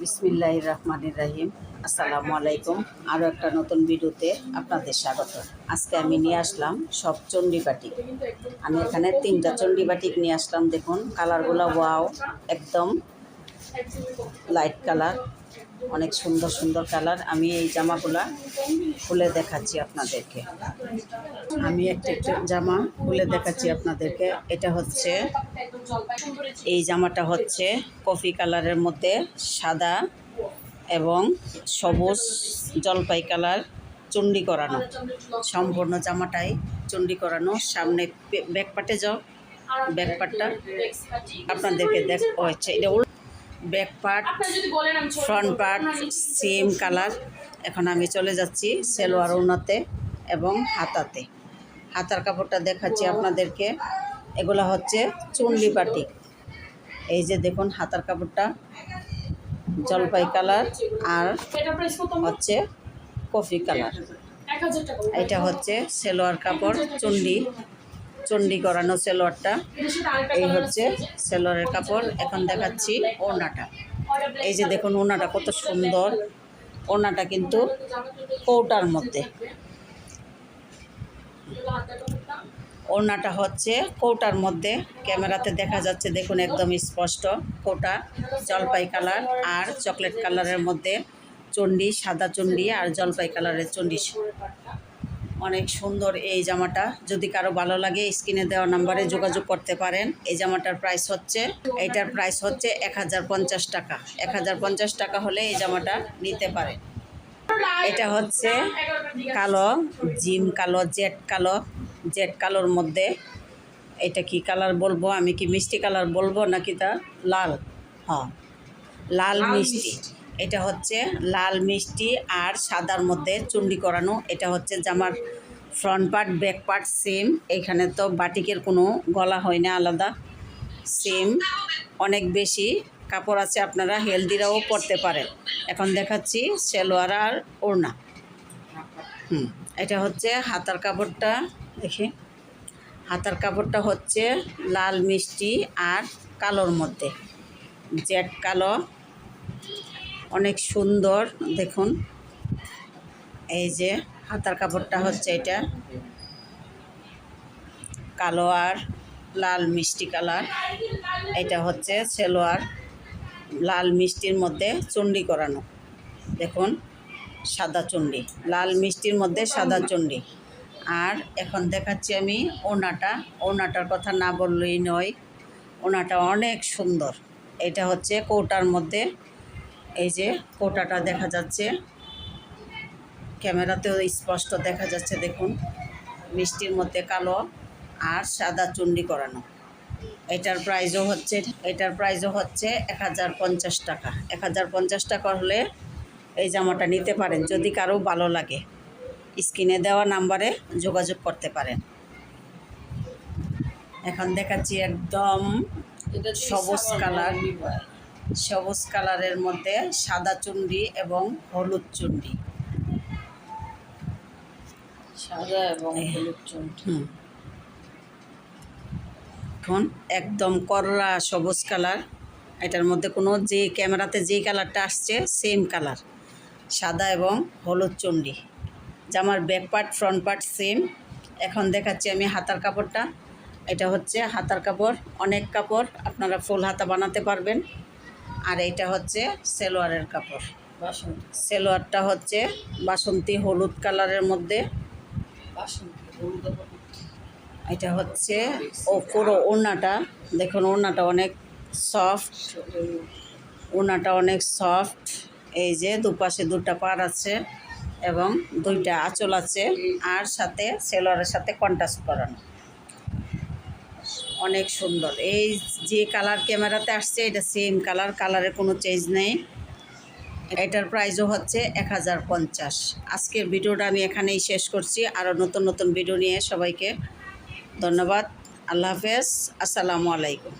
বিসমিল্লাহ রহমানির রাহিম আসসালামু আলাইকুম। আরও একটা নতুন ভিডিওতে আপনাদের স্বাগত। আজকে আমি নিয়ে আসলাম সব চণ্ডীবাটিক আমি এখানে তিনটা চণ্ডীবাটিক নিয়ে আসলাম, দেখুন, কালারগুলো ওয়াও, একদম লাইট কালার, অনেক সুন্দর সুন্দর কালার। আমি এই জামাগুলা খুলে দেখাচ্ছি আপনাদেরকে। আমি একটা একটা জামা খুলে দেখাচ্ছি আপনাদেরকে। এটা হচ্ছে এই জামাটা হচ্ছে কফি কালারের মধ্যে সাদা এবং সবুজ জলপাই কালার চুন্ডি করানো। সম্পূর্ণ জামাটাই চুন্ডি করানো। সামনে ব্যাক পাটে যাও। ব্যাক পাটটা আপনাদেরকে দেখ হচ্ছে এটা back part front part same colour. এখন আমি চলে যাচ্ছি সেলোয়ার উন্নতে এবং হাতাতে। হাতার কাপড়টা দেখাচ্ছি আপনাদেরকে। এগুলো হচ্ছে চুনলি পাটি। এই যে দেখুন হাতার কাপড়টা, জলপাই কালার আর হচ্ছে কফি কালার। এটা হচ্ছে সেলোয়ার কাপড় চুন্ডি চুন্ডি করানো সেলোয়ারটা। এই হচ্ছে সেলোয়ারের কাপড়। এখন দেখাচ্ছি ওনাটা এই যে দেখুন ওনাটা কত সুন্দর। ওনাটা কিন্তু কৌটার মধ্যে। ওড়নাটা হচ্ছে কৌটার মধ্যে। ক্যামেরাতে দেখা যাচ্ছে দেখুন একদম স্পষ্ট কৌটা, জলপাই কালার আর চকলেট কালারের মধ্যে চণ্ডী, সাদা চণ্ডী আর জলপাই কালারের চণ্ডী। অনেক সুন্দর এই জামাটা। যদি কারও ভালো লাগে স্ক্রিনে দেওয়া নাম্বারে যোগাযোগ করতে পারেন। এই জামাটার প্রাইস হচ্ছে, এইটার প্রাইস হচ্ছে এক হাজার পঞ্চাশ টাকা। এক হাজার পঞ্চাশ টাকা হলে এই জামাটা নিতে পারেন। এটা হচ্ছে কালো, জিম কালো জেড কালো জেড কালোর মধ্যে। এটা কি কালার বলব আমি কি মিষ্টি কালার বলব নাকি তা? লাল। হ্যাঁ। লাল মিষ্টি। এটা হচ্ছে লাল মিষ্টি আর সাদার মধ্যে চুন্ডি করানো। এটা হচ্ছে জামার front part back part same এখানে তো বাটিকের কোনো গলা হয় না আলাদা। সেম অনেক বেশি কাপড় আছে আপনারা হেলদিরাও পরতে পারেন। এখন দেখাচ্ছি সেলোয়ার আর ওড়না। হুম। এটা হচ্ছে হাতার কাপড়টা। দেখি। হাতার কাপড়টা হচ্ছে লাল, মিষ্টি আর কালোর মধ্যে। জ্যাট কালো। অনেক সুন্দর, দেখুন। এই যে হাতার কাপড়টা হচ্ছে এটা। কালো আর লাল, মিষ্টি কালার। এটা হচ্ছে সেলোয়ার। লাল, মিষ্টির মধ্যে চুন্ডি করানো। দেখুন, সাদা চুন্ডি লাল, মিষ্টির মধ্যে সাদা চুন্ডি আর এখন দেখাচ্ছি আমি ওনাটা। ওনাটার কথা না বললেই নয়, ওনাটা অনেক সুন্দর। এটা হচ্ছে কৌটার মধ্যে। এই যে কোটাটা দেখা যাচ্ছে। ক্যামেরাতেও স্পষ্ট দেখা যাচ্ছে, দেখুন। মিষ্টির মধ্যে কালো আর সাদা চুন্ডি করানো। এটার প্রাইজও হচ্ছে, এটার প্রাইজও হচ্ছে এক হাজার পঞ্চাশ টাকা। এক হাজার পঞ্চাশ টাকা হলে এই জামাটা নিতে পারেন, যদি কারও ভালো লাগে। স্ক্রিনে দেওয়া নাম্বারে যোগাযোগ করতে পারেন। এখন দেখাচ্ছি একদম সবুজ কালার। সবুজ কালারের মধ্যে সাদা চুন্ডি এবং হলুদ চুন্ডি। সাদা এবং হলুদ এখন একদম করলা সবুজ কালার। এটার মধ্যে কোনো যে ক্যামেরাতে যেই কালারটা আসছে সেম কালার। সাদা এবং হলুদ চুন্ডি। জামার back part front part same এখন দেখাচ্ছি আমি হাতার কাপড়টা। এটা হচ্ছে হাতার কাপড়, অনেক কাপড়। আপনারা ফুল হাতা বানাতে পারবেন। আর এইটা হচ্ছে সেলোয়ারের কাপড়। সেলোয়ারটা হচ্ছে বাসন্তী হলুদ কালারের মধ্যে। এটা হচ্ছে ও পুরো ওড়নাটা। দেখুন, ওড়নাটা অনেক সফট ওড়নাটা অনেক সফট এই যে দুপাশে দুটা পার আছে। এবং দুইটা আঁচল আছে, আর সাথে সেলোয়ারের সাথে কন্ট্রাস্ট করানো অনেক সুন্দর। এই যে কালার ক্যামেরাতে আসছে, এটা সেম কালার, কালারে কোনো চেঞ্জ নেই। এটার প্রাইসও হচ্ছে এক হাজার পঞ্চাশ। আজকের ভিডিওটা আমি এখানেই শেষ করছি। আরও নতুন নতুন ভিডিও নিয়ে সবাইকে ধন্যবাদ। আল্লাহ হাফেজ। আসসালামু আলাইকুম।